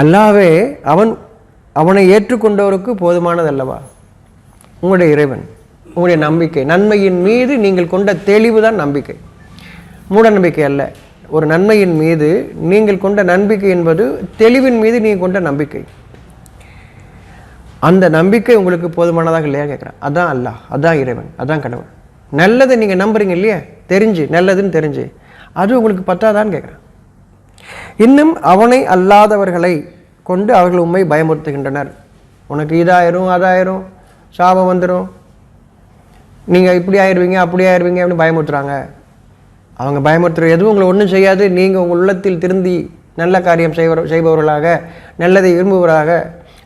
அல்லாவே அவன் அவனை ஏற்றுக்கொண்டவருக்கு போதுமானதல்லவா? உங்களுடைய இறைவன் உங்களுடைய நம்பிக்கை நன்மையின் மீது நீங்கள் கொண்ட தெளிவு தான் நம்பிக்கை. மூட நம்பிக்கை அல்ல. ஒரு நன்மையின் மீது நீங்கள் கொண்ட நம்பிக்கை என்பது தெளிவின் மீது நீங்கள் கொண்ட நம்பிக்கை. அந்த நம்பிக்கை உங்களுக்கு போதுமானதாக இல்லையா கேட்குறேன் அதான் அல்லாஹ் அதான் இறைவன் அதான் கடவுள். நல்லதை நீங்கள் நம்புறீங்க இல்லையா? தெரிஞ்சு நல்லதுன்னு தெரிஞ்சு. அது உங்களுக்கு பத்தாதான்னு கேட்குறேன் இன்னும் அவனை அல்லாதவர்களை கொண்டு அவர்கள் உண்மை பயமுறுத்துகின்றனர். உனக்கு இதாயிரும் அதாயிரும் சாபம் வந்துடும் நீங்கள் இப்படி ஆயிடுவீங்க அப்படி ஆயிடுவீங்க அப்படின்னு பயமுறுத்துகிறாங்க அவங்க பயமுறுத்துற எதுவும் உங்களை ஒன்றும் செய்யாது. நீங்கள் உங்கள் உள்ளத்தில் திருந்தி நல்ல காரியம் செய்வர் செய்பவர்களாக நல்லதை விரும்புவராக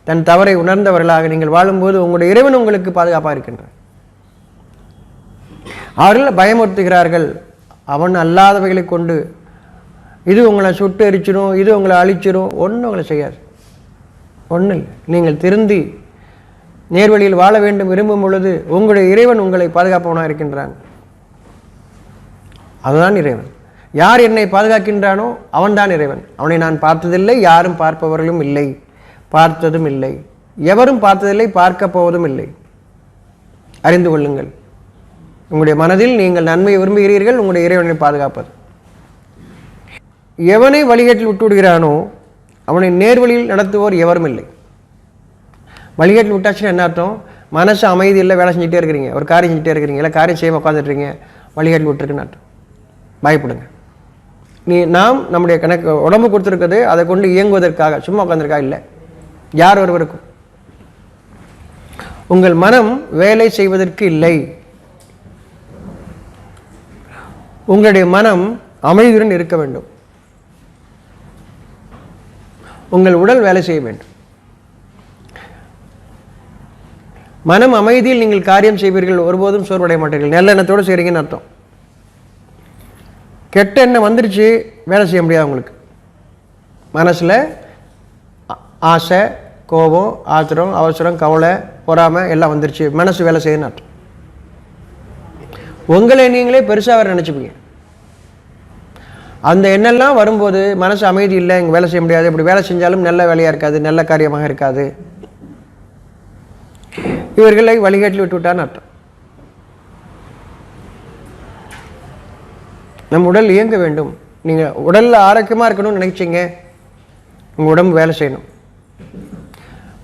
தன் தவறை உணர்ந்தவர்களாக நீங்கள் வாழும்போது உங்களுடைய இறைவன் உங்களுக்கு பாதுகாப்பாக இருக்கின்றார். அவர்கள் பயமுறுத்துகிறார்கள். அவன் அல்லாதவைகளை கொண்டு இது உங்களை சுட்டு எரிச்சிடும் இது உங்களை அழிச்சிடும் ஒன்றும் உங்களை செய்யாது. ஒன்றும் இல்லை. நீங்கள் திருந்தி நேர்வழியில் வாழ வேண்டும் விரும்பும் பொழுது உங்களுடைய இறைவன் உங்களை பாதுகாப்பவனாக இருக்கின்றான். அதுதான் இறைவன். யார் என்னை பாதுகாக்கின்றானோ அவன்தான் இறைவன். அவனை நான் பார்த்ததில்லை யாரும் பார்ப்பவர்களும் இல்லை. பார்த்ததும் இல்லை. எவரும் பார்த்ததில்லை பார்க்க போவதும் இல்லை. அறிந்து கொள்ளுங்கள். உங்களுடைய மனதில் நீங்கள் நன்மையை விரும்புகிறீர்கள் உங்களுடைய இறைவனை பாதுகாப்பது. எவனை வழிகேட்டில் விட்டு விடுகிறானோ அவனை நேர்வழியில் நடத்துவோர் எவரும் இல்லை வழிகேட்டில் விட்டாச்சுன்னா என்ன அர்த்தம்? மனசு அமைதி இல்லை வேலை செஞ்சுட்டே இருக்கிறீங்க. ஒரு காரியம் செஞ்சுட்டே இருக்கிறீங்க. இல்லை காரியம் செய்ய உட்காந்துட்றீங்க வழிகேட்டில் விட்டுருக்குன்னு அர்த்தம். பயப்படுங்க. நீ நாம் நம்முடைய கணக்கு உடம்பு கொடுத்துருக்குது அதை கொண்டு இயங்குவதற்காக. சும்மா உட்காந்துருக்கா இல்லை. யார் ஒருவருக்கும்? உங்கள் மனம் வேலை செய்வதற்கு இல்லை. உங்களுடைய மனம் அமைதியுடன் இருக்க வேண்டும். உங்கள் உடல் வேலை செய்ய வேண்டும். மனம் அமைதியில் நீங்கள் காரியம் செய்வீர்கள் ஒருபோதும் சோர்வடைய மாட்டீர்கள். நல்ல எண்ணத்தோடு செய்கிறீங்கன்னு அர்த்தம். கெட்ட எண்ணம் வந்துருச்சு வேலை செய்ய முடியாது உங்களுக்கு. மனசில் ஆசை கோபம் ஆத்திரம் அவசரம் கவலை பொறாமை எல்லாம் வந்துருச்சு. மனசு வேலை செய்யணும் அர்த்தம். உங்களை நீங்களே பெருசாக வேறு நினச்சிப்பீங்க. அந்த எண்ணெல்லாம் வரும்போது மனசு அமைதி இல்லை இங்கே வேலை செய்ய முடியாது. இப்படி வேலை செஞ்சாலும் நல்ல வேலையாக இருக்காது நல்ல காரியமாக இருக்காது. இவர்களை வழிகாட்டில் விட்டு விட்டான்னு அர்த்தம். நம் உடல் இயங்க வேண்டும். நீங்கள் உடலில் ஆரோக்கியமாக இருக்கணும்னு நினைச்சிங்க உங்கள் உடம்பு வேலை செய்யணும்.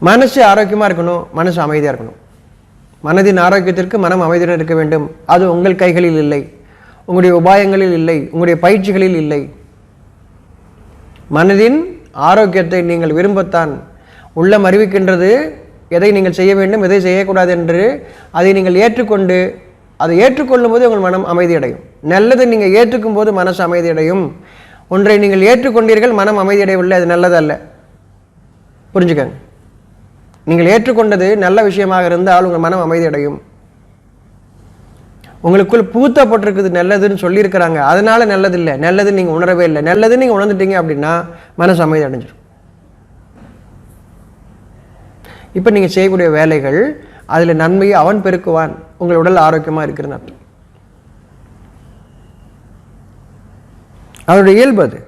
மனசு ஆரோக்கியமாக இருக்கணும் மனசு அமைதியாக இருக்கணும். மனதின் ஆரோக்கியத்திற்கு மனம் அமைதியுடன் இருக்க வேண்டும். அது உங்கள் கைகளில் இல்லை. உங்களுடைய உபாயங்களில் இல்லை உங்களுடைய பயிற்சிகளில் இல்லை. மனதின் ஆரோக்கியத்தை நீங்கள் விரும்பத்தான். உள்ளம் அறிவிக்கின்றது எதை நீங்கள் செய்ய வேண்டும் எதை செய்யக்கூடாது என்று அதை நீங்கள் ஏற்றுக்கொண்டு அதை ஏற்றுக்கொள்ளும் போது உங்கள் மனம் அமைதியடையும். நல்லதை நீங்கள் ஏற்றுக்கும் போது மனசு அமைதியடையும். ஒன்றை நீங்கள் ஏற்றுக்கொண்டீர்கள் மனம் அமைதியடையவில்லை அது நல்லதல்ல. புரிஞ்சுக்கங்க. நீங்கள் ஏற்றுக்கொண்டது நல்ல விஷயமாக இருந்தால் உங்கள் மனம் அமைதியடையும். உங்களுக்குள் பூத்தப்பட்டிருக்குது நல்லதுன்னு சொல்லியிருக்கிறாங்க. அதனால நல்லது இல்லை நல்லது நீங்கள் உணரவே இல்லை. நல்லதுன்னு நீங்கள் உணர்ந்துட்டீங்க அப்படின்னா மனசு அமைதி அடைஞ்சிடும் இப்போ நீங்கள் செய்யக்கூடிய வேலைகள் அதில் நன்மையை அவன் பெருக்குவான். உங்கள் உடல் ஆரோக்கியமாக இருக்கிறன்னு அர்த்தம். அவருடைய இயல்பு அது.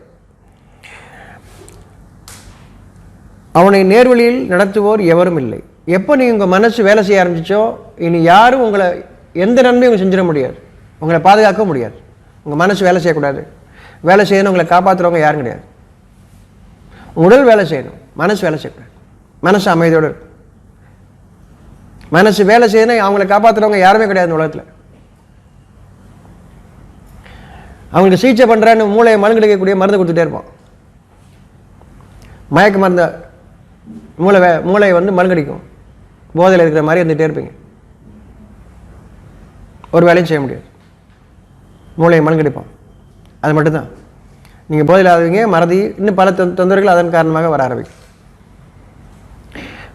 அவனை நேர்வழியில் நடத்துவோர் எவரும் இல்லை. எப்போ நீ உங்கள் மனசு வேலை செய்ய ஆரம்பிச்சோ இனி யாரும் உங்களை எந்த நன்மையும் உங்களை செஞ்சிட முடியாது. உங்களை பாதுகாக்க முடியாது. உங்கள் மனசு வேலை செய்யக்கூடாது. வேலை செய்யணும் உங்களை காப்பாற்றுறவங்க யாரும் கிடையாது. உடல் வேலை செய்யணும். மனசு வேலை செய்யக்கூடாது. மனசு அமைதியோடு இருக்கும் மனசு வேலை செய்யணும் அவங்கள காப்பாற்றுறவங்க யாருமே கிடையாது இந்த உலகத்தில். அவங்களுக்கு சிகிச்சை பண்ணுறேன்னு மூளையை மழுங்கடிக்கக்கூடிய மருந்து கொடுத்துட்டே இருப்பான் மயக்க மருந்த மூளை வே மூளை வந்து மழுங்கடிக்கும். போதையில் இருக்கிற மாதிரி இருந்துகிட்டே இருப்பீங்க. ஒரு வேலையும் செய்ய முடியாது. மூளையை மழுங்கடிப்பான் அது மட்டும்தான். நீங்கள் போதையில் ஆகுவீங்க மறதி இன்னும் பல தொ- தொந்தரவுகள் அதன் காரணமாக வர ஆரம்பிக்கும்.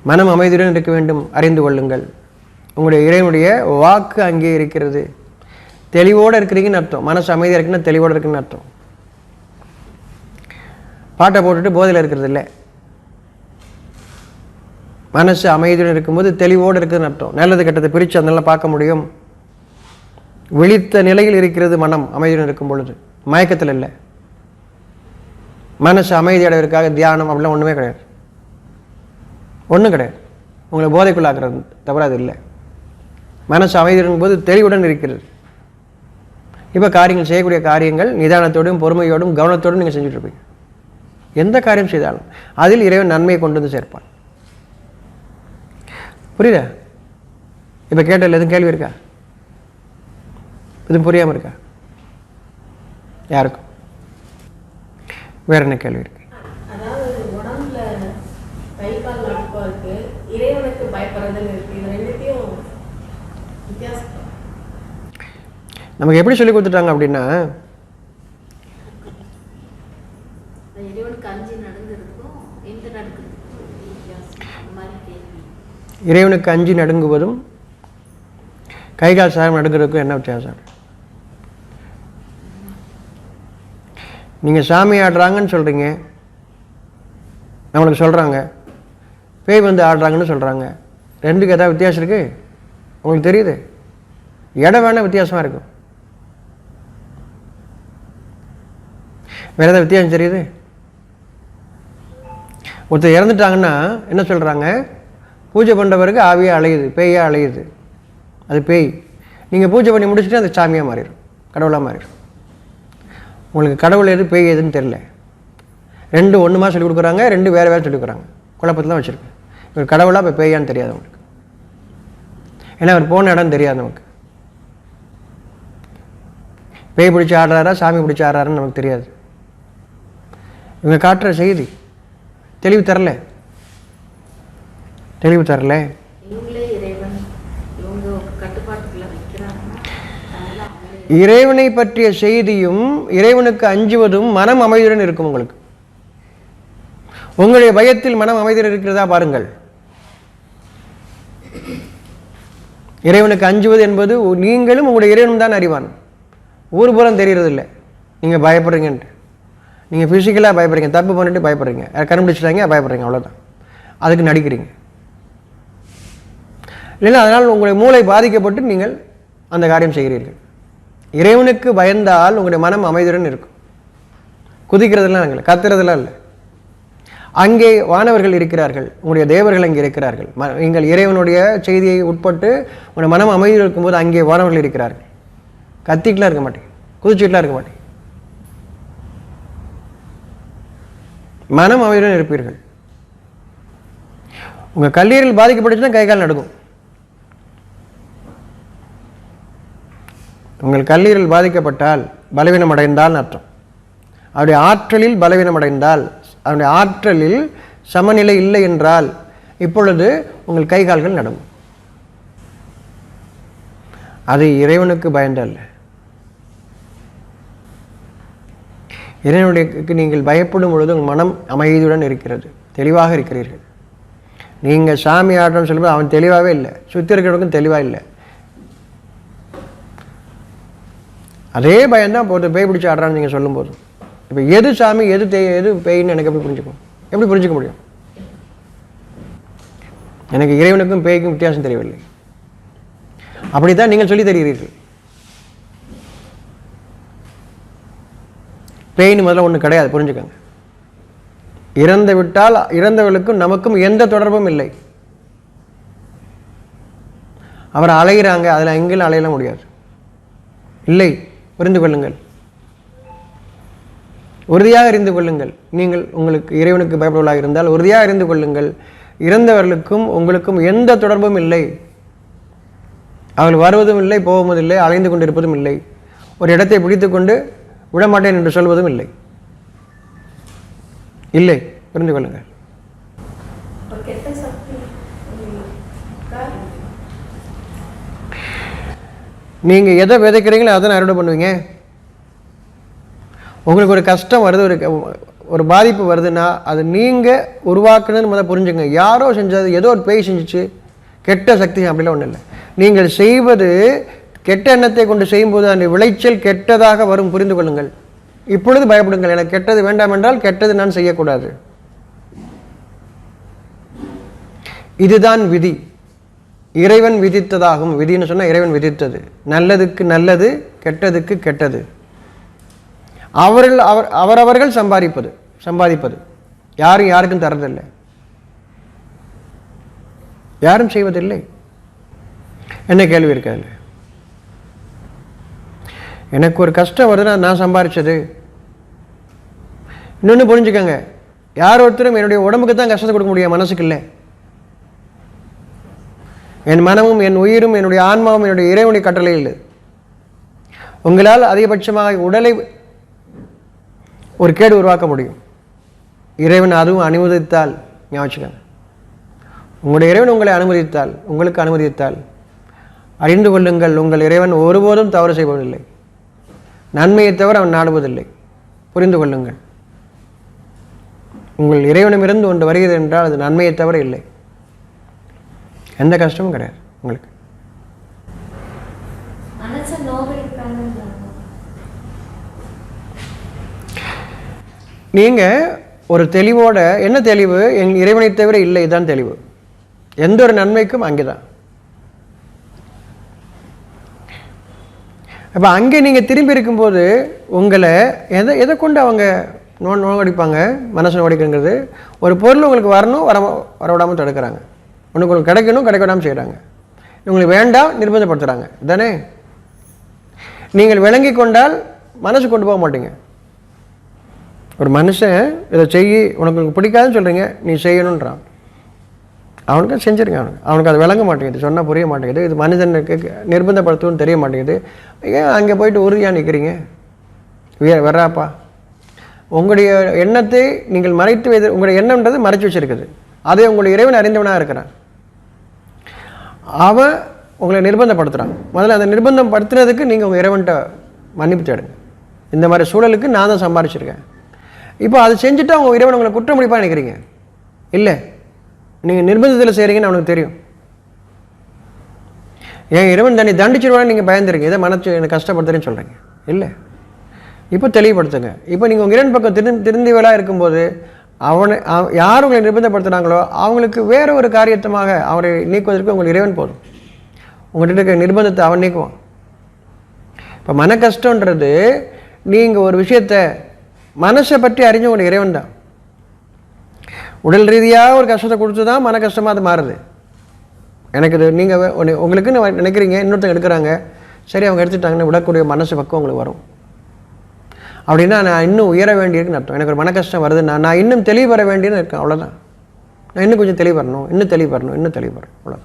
மனம் அமைதியுடன் இருக்க வேண்டும் அறிந்து கொள்ளுங்கள். உங்களுடைய இறைவனுடைய வாக்கு அங்கே இருக்கிறது. தெளிவோடு இருக்கிறீங்கன்னு அர்த்தம். மனசு அமைதியாக இருக்குன்னா தெளிவோடு இருக்குன்னு அர்த்தம். பாட்டை போட்டுட்டு போதையில் இருக்கிறது இல்லை. மனசு அமைதியுடன் இருக்கும்போது தெளிவோடு இருக்குதுன்னு அர்த்தம். நல்லது கெட்டதை பிரித்து அதனால பார்க்க முடியும். விழித்த நிலையில் இருக்கிறது மனம் அமைதியுடன் இருக்கும் பொழுது. மயக்கத்தில் இல்லை. மனசு அமைதி அடைவதற்காக தியானம் அப்படிலாம் ஒன்றுமே கிடையாது. ஒன்றும் கிடையாது. உங்களை போதைக்குள்ளாக்குறது தவிர அது இல்லை. மனசு அமைதியுடன் போது தெளிவுடன் இருக்கிறது. இப்போ காரியங்கள் செய்யக்கூடிய காரியங்கள் நிதானத்தோடும் பொறுமையோடும் கவனத்தோடும் நீங்கள் செஞ்சுட்ருப்பீங்க. எந்த காரியம் செய்தாலும் அதில் இறைவன் நன்மையை கொண்டு வந்து சேர்ப்பான். புரியுதா? இப்போ கேட்டதில் எதுவும் கேள்வி இருக்கா? எதுவும் புரியாமல் இருக்கா? யாருக்கும்? வேற என்ன கேள்வி இருக்கு? இது நமக்கு எப்படி சொல்லி கொடுத்துட்டாங்க அப்படின்னா இறைவனுக்கு அஞ்சு நடுங்குவதும் கைகால் சாரம் நடுங்கிறதுக்கும் என்ன வித்தியாசம்? நீங்கள் சாமி ஆடுறாங்கன்னு சொல்கிறீங்க நம்மளுக்கு சொல்கிறாங்க பேய் வந்து ஆடுறாங்கன்னு சொல்கிறாங்க ரெண்டுக்கு எதாவது வித்தியாசம் இருக்குது உங்களுக்கு தெரியுது? இடம் வேணால் வித்தியாசமாக இருக்கும் வேறு எதாவது வித்தியாசம் தெரியுது? ஒருத்தர் இறந்துட்டாங்கன்னா என்ன சொல்கிறாங்க பூஜை பண்ணுறவருக்கு ஆவியாக அலையுது பேயாக அலையுது. அது பேய். நீங்கள் பூஜை பண்ணி முடிச்சுட்டு அது சாமியாக மாறிடும் கடவுளாக மாறிடும். உங்களுக்கு கடவுள் எது பேய் எதுன்னு தெரில ரெண்டு ஒன்றுமா சொல்லி கொடுக்குறாங்க ரெண்டு வேறு வேறு சொல்லி கொடுக்குறாங்க. குழப்பத்தில் தான் வச்சுருக்கு. இவர் கடவுளாக இப்போ பேயான்னு தெரியாது அவங்களுக்கு. ஏன்னா அவர் போன இடம் தெரியாது நமக்கு. பேய் பிடிச்சி ஆடுறாரா சாமி பிடிச்சி ஆடுறாருன்னு நமக்கு தெரியாது. இவங்க காட்டுற செய்தி. தெளிவு தரல. தெளிவு தரல. இறைவனை பற்றிய செய்தியும் இறைவனுக்கு அஞ்சுவதும் மனம் அமைதியுடன் இருக்கும் உங்களுக்கு. உங்களுடைய பயத்தில் மனம் அமைதியுடன் இருக்கிறதா பாருங்கள். இறைவனுக்கு அஞ்சுவது என்பது நீங்களும் உங்களுடைய இறைவனும் தான் அறிவான். ஊர்புறம் தெரியறதில்லை நீங்கள் பயப்படுறீங்கன்ட்டு. நீங்கள் ஃபிசிக்கலாக பயப்படுறீங்க. தப்பு பண்ணிட்டு பயப்படுறீங்க. கண்டுபிடிச்சிட்டாங்க பயப்படுறீங்க. அவ்வளோதான் அதுக்கு நடிக்கிறீங்க. இல்லைன்னா அதனால் உங்களுடைய மூளை பாதிக்கப்பட்டு நீங்கள் அந்த காரியம் செய்கிறீர்கள். இறைவனுக்கு பயந்தால் உங்களுடைய மனம் அமைதியுடன் இருக்கும். குதிக்கிறதெல்லாம் இல்லை கத்துறதெல்லாம் இல்லை. அங்கே வானவர்கள் இருக்கிறார்கள் உங்களுடைய தேவர்கள் அங்கே இருக்கிறார்கள். ம நீங்கள் இறைவனுடைய செய்தியை உட்பட்டு உங்களுடைய மனம் அமைதியில் இருக்கும்போது அங்கே வானவர்கள் இருக்கிறார்கள். கத்திக்கிட்டுலாம் இருக்க மாட்டேங்க குதிச்சுட்டுலாம் இருக்க மாட்டேங்க மனம் அமைதியுடன் இருப்பீர்கள். உங்கள் கல்லீரல் பாதிக்கப்பட்டுச்சுன்னா கை கால் நடக்கும் உங்கள் கல்லீரல் பாதிக்கப்பட்டால் பலவீனம் அடைந்தால் அர்த்தம். அவருடைய ஆற்றலில் பலவீனம் அடைந்தால் அவருடைய ஆற்றலில் சமநிலை இல்லை என்றால் இப்பொழுது உங்கள் கை கால்கள் அது இறைவனுக்கு பயந்தல்ல இறைவனுடைய நீங்கள் பயப்படும் பொழுது உங்கள் மனம் அமைதியுடன் இருக்கிறது தெளிவாக இருக்கிறீர்கள். நீங்கள் சாமி ஆடுறோம்னு சொல்லும்போது அவன் தெளிவாகவே இல்லை சுற்றி இருக்கிறவனுக்கும் தெளிவாக இல்லை. அதே பயம்தான் போது பேய் பிடிச்சி ஆடுறான்னு நீங்கள் சொல்லும்போது. இப்போ எது சாமி எது தே எது பேய்ன்னு எனக்கு எப்படி புரிஞ்சுக்கும்? எப்படி புரிஞ்சுக்க முடியும்? எனக்கு இறைவனுக்கும் பேய்க்கும் வித்தியாசம் தெரியவில்லை. அப்படித்தான் நீங்கள் சொல்லி தருகிறீர்கள். பேய்னு முதல்ல ஒன்று கிடையாது புரிஞ்சுக்கோங்க. இறந்து விட்டால் இறந்தவர்களுக்கும் நமக்கும் எந்த தொடர்பும் இல்லை. அவர் அலைகிறாங்க அதில் எங்கேயும் அலையலாம் முடியாது. இல்லை. புரிந்து கொள்ளுங்கள். உறுதியாக அறிந்து கொள்ளுங்கள். நீங்கள் உங்களுக்கு இறைவனுக்கு பயப்படுவதாக இருந்தால் உறுதியாக அறிந்து கொள்ளுங்கள். இறந்தவர்களுக்கும் உங்களுக்கும் எந்த தொடர்பும் இல்லை. அவர்கள் வருவதும் இல்லை போவதும் இல்லை அலைந்து கொண்டிருப்பதும் இல்லை. ஒரு இடத்தை பிடித்துக்கொண்டு விடமாட்டேன் என்று சொல்வதும் இல்லை. இல்லை. புரிந்து கொள்ளுங்கள் ஒரு கெட்ட சக்தி இருக்கா? நீங்கள் எதை விதைக்கிறீங்களோ அதை அறுவடை பண்ணுவீங்க? உங்களுக்கு ஒரு கஷ்டம் வருது ஒரு ஒரு பாதிப்பு வருதுன்னா அது நீங்கள் உருவாக்குனதுன்னு முதல்ல புரிஞ்சுங்க யாரோ செஞ்சது ஏதோ ஒரு பேய் செஞ்சுச்சு கெட்ட சக்தி அப்படிலாம் ஒன்றும் இல்லை. நீங்கள் செய்வது கெட்ட எண்ணத்தை கொண்டு செய்யும்போது அந்த விளைச்சல் கெட்டதாக வரும் புரிந்து கொள்ளுங்கள். இப்பொழுது பயப்படுங்கள். எனக்கு கெட்டது வேண்டாம் என்றால் கெட்டது நான் செய்யக்கூடாது. இதுதான் விதி. இறைவன் விதித்ததாகும். விதின்னு சொன்னால் இறைவன் விதித்தது. நல்லதுக்கு நல்லது கெட்டதுக்கு கெட்டது. அவர்கள் அவர் அவரவர்கள் சம்பாதிப்பது சம்பாதிப்பது. யாரும் யாருக்கும் தரதில்லை யாரும் செய்வதில்லை. என்ன கேள்வி இருக்காது எனக்கு ஒரு கஷ்டம் வருதுன்னா நான் சம்பாரித்தது இன்னொன்று புரிஞ்சுக்கோங்க. யார் ஒருத்தரும் என்னுடைய உடம்புக்கு தான் கஷ்டத்தை கொடுக்க முடியும் மனசுக்கு இல்லை. என் மனமும் என் உயிரும் என்னுடைய ஆன்மாவும் என்னுடைய இறைவனுடைய கட்டளை இல்லை உங்களால் அதிகபட்சமாக உடலை ஒரு கேடு உருவாக்க முடியும். இறைவன் அதுவும் அனுமதித்தால் ஞாபகம் உங்களுடைய இறைவன் உங்களை அனுமதித்தால் உங்களுக்கு அனுமதித்தால் அறிந்து கொள்ளுங்கள் உங்கள் இறைவன் ஒருபோதும் தவறு செய்வதில்லை. நன்மையை தவிர அவன் நாடுவதில்லை. புரிந்து கொள்ளுங்கள். உங்கள் இறைவனமிருந்து ஒன்று வருகிறது என்றால் அது நன்மையை தவிர இல்லை. எந்த கஷ்டமும் கிடையாது உங்களுக்கு. நீங்கள் ஒரு தெளிவோட என்ன தெளிவு? என் இறைவனை தவிர இல்லை இதுதான் தெளிவு. எந்த ஒரு நன்மைக்கும் அங்கே தான் அப்போ அங்கே நீங்கள் திரும்பி இருக்கும்போது உங்களை எதை எதை கொண்டு அவங்க நோ நோகடிப்பாங்க மனசு நோகடிக்கிறது ஒரு பொருள் உங்களுக்கு வரணும் வர வர விடாமல் தடுக்கிறாங்க. உனக்கு உங்களுக்கு கிடைக்கணும் கிடைக்க விடாமல் செய்கிறாங்க உங்களுக்கு வேண்டாம் நிர்பந்தப்படுத்துகிறாங்க தானே? நீங்கள் விளங்கி கொண்டால் மனசு கொண்டு போக மாட்டீங்க. ஒரு மனுஷன் இதை செய்ய உனக்கு உனக்கு பிடிக்காதுன்னு சொல்கிறீங்க நீ செய்யணுன்றான் அவனுக்கு செஞ்சுருங்க அவனுக்கு. அவனுக்கு அது விளங்க மாட்டேங்குது சொன்னால் புரிய மாட்டேங்குது இது மனிதனுக்கு நிர்பந்தப்படுத்தும்னு தெரிய மாட்டேங்குது. ஏன் அங்கே போயிட்டு உறுதியாக நிற்கிறீங்க வே வர்றாப்பா. உங்களுடைய எண்ணத்தை நீங்கள் மறைத்து வைத்து உங்களுடைய எண்ணம்ன்றது மறைச்சி வச்சிருக்குது. அதை உங்களுடைய இறைவன் அறிந்தவனாக இருக்கிறான். அவன் உங்களை நிர்பந்தப்படுத்துகிறான் முதல்ல அந்த நிர்பந்தம் படுத்துனதுக்கு நீங்கள் உங்கள் இறைவன்கிட்ட மன்னிப்பு தேடுங்க. இந்த மாதிரி சூழலுக்கு நான் தான் சம்பாரிச்சிருக்கேன். இப்போ அதை செஞ்சுட்டு அவங்க இறைவன் உங்களை குற்றம் முடிப்பாக நினைக்கிறீங்க? இல்லை. நீங்கள் நிர்பந்தத்தில் செய்கிறீங்கன்னு அவனுக்கு தெரியும். ஏன் இறைவன் தண்ணி தண்டிச்சிருவான்னு நீங்கள் பயந்துருங்க. இதை மனச்சு எனக்கு கஷ்டப்படுத்துறேன்னு சொல்கிறீங்க இல்லை. இப்போ தெளிவுபடுத்துங்க. இப்போ நீங்கள் உங்கள் இறைவன் பக்கம் திரு திருந்திவலாக இருக்கும்போது அவனை யார் உங்களை நிர்பந்தப்படுத்துகிறாங்களோ அவங்களுக்கு வேற ஒரு காரியத்தமாக அவரை நீக்குவதற்கு உங்கள் இறைவன் போதும். உங்கள்கிட்ட இருக்க நிர்பந்தத்தை அவன் நீக்குவான். இப்போ மன கஷ்டன்றது நீங்கள் ஒரு விஷயத்தை மனசை பற்றி அறிஞ்ச உங்கள் இறைவன் தான். உடல் ரீதியாக ஒரு கஷ்டத்தை கொடுத்து தான் மன கஷ்டமாக அது மாறுது. எனக்கு இது நீங்கள் உங்களுக்குன்னு நினைக்கிறீங்க இன்னொருத்தங்க எடுக்கிறாங்க சரி அவங்க எடுத்துட்டாங்கன்னு விடக்கூடிய மனசு பக்கம் உங்களுக்கு வரும். அப்படின்னா நான் இன்னும் உயர வேண்டியிருக்குன்னு அர்த்தம். எனக்கு ஒரு மன கஷ்டம் வருதுன்னா நான் இன்னும் தெளிவு பெற வேண்டியன்னு இருக்கேன் அவ்வளோதான் நான் இன்னும் கொஞ்சம் தெளிவு வரணும் இன்னும் தெளிவு வரணும் இன்னும் தெளிவு வரணும் அவ்வளோ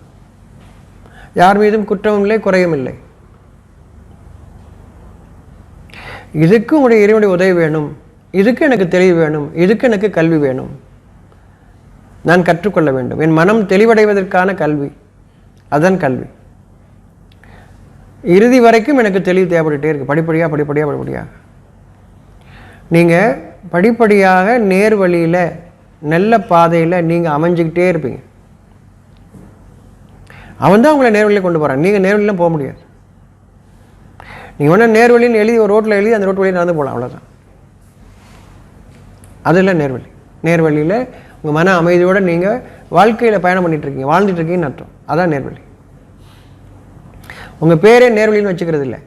யார் மீதும் குற்றமும் இல்லை குறையும் இல்லை. இதுக்கு உங்களுடைய இறைவனுடைய உதவி வேணும் இதுக்கு எனக்கு தெளிவு வேணும் இதுக்கு எனக்கு கல்வி வேணும். நான் கற்றுக்கொள்ள வேண்டும். என் மனம் தெளிவடைவதற்கான கல்வி அதான் கல்வி. இறுதி வரைக்கும் எனக்கு தெளிவு தேவைப்பட்டுகிட்டே இருக்கு. படிப்படியாக படிப்படியாக படிப்படியாக நீங்கள் படிப்படியாக நேர் வழியில் நல்ல பாதையில் நீங்கள் அமைஞ்சிக்கிட்டே இருப்பீங்க. அவன் தான் உங்களை நேர்வழியில் கொண்டு போகிறான் நீங்கள் நேர்வழியில் போக முடியாது. நீங்கள் வேணால் நேர்வழின்னு எழுதி ஒரு ரோட்டில் எழுதி அந்த ரோட் வழியில் நடந்து போகலாம் அவ்வளோதான் அதெல்லாம் நேர்வழி நேர்வழியில் உங்கள் மன அமைதியோடு நீங்கள் வாழ்க்கையில் பயணம் பண்ணிகிட்ருக்கீங்க இருக்கீங்க. இருக்கீங்கன்னு அர்த்தம். அதான் நேர்வழி உங்கள் பேரே நேர்வழின்னு வச்சுக்கிறது இல்லை.